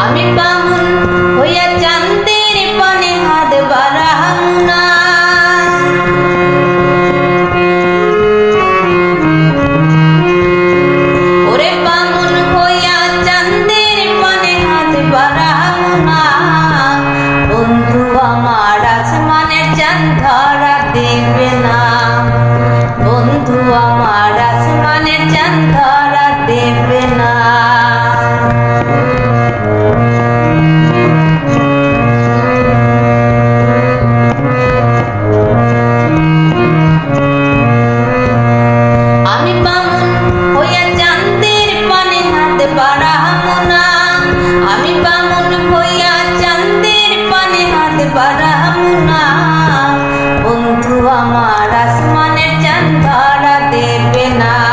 আমি বামুন হইয়া চান্দের আমি বামুন হইয়া চান্দের পানে হাত বাড়াম না। বন্ধু, আমার আসমানের চাঁদ ভাড়া দেবে না।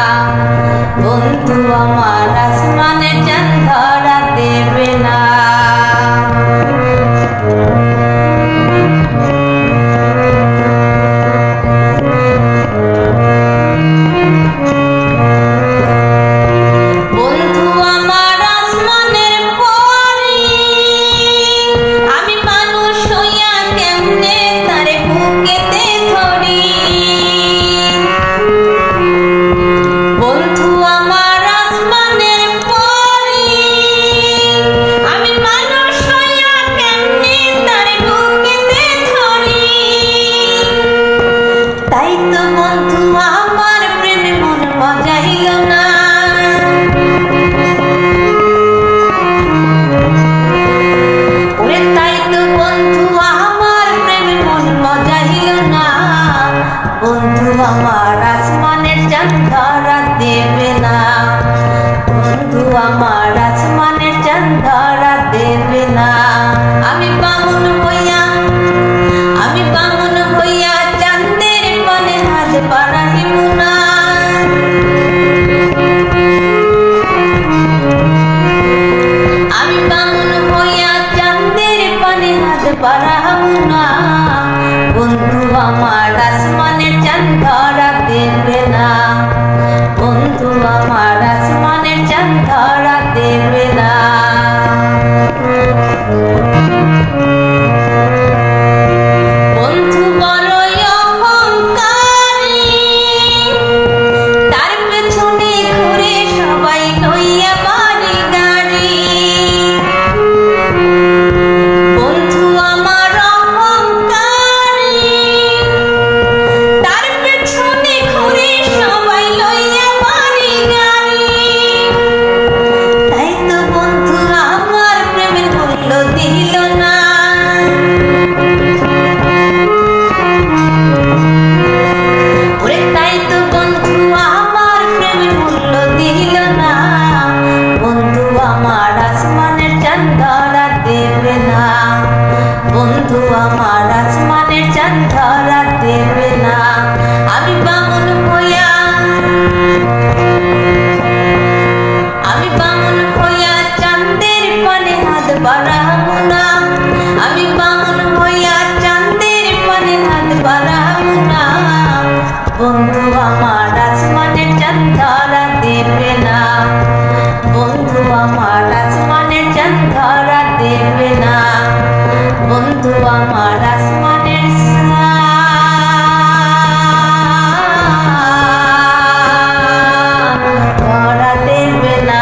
আমার আসমানের চাঁদ ধরা দেবে না। বন্ধু, আমার আসমানের চাঁদ ধরা দেবে না। আমি বামুন হইয়া, আমি বামুন হইয়া চাঁদের পানে হাত বাড়াইব না। আমি বামুন হইয়া চাঁদের পানে হাত বাড়াব না। বন্ধু, আমার আসমানের চাঁদ দেবে না। বন্ধু আমার আসমানের চাঁদ ধরা দেবে না। বন্ধু আমার আসমানের চাঁদ ধরা দেবে না। বন্ধু আমার আসমানের চাঁদ ধরা দেবে না। বন্ধু আমার আসমানের ধরা দেবে না।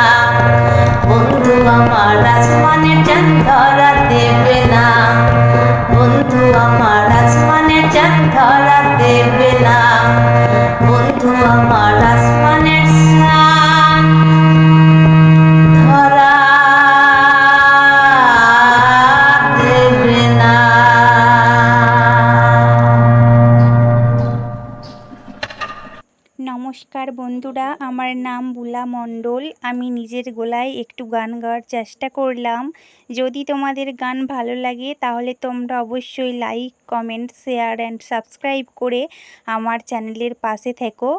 বন্ধু আমার আসমানের চাঁদ ধরা দেবে না। বন্ধু আমার আসমানের চাঁদ ধরা দেবে না। নমস্কার বন্ধুরা, আমার নাম বুলা মণ্ডল। আমি নিজের গলায় একটু গান গাওয়ার চেষ্টা করলাম। যদি তোমাদের গান ভালো লাগে, তাহলে তোমরা অবশ্যই like comment share and subscribe করে আমার চ্যানেলের পাশে থেকো।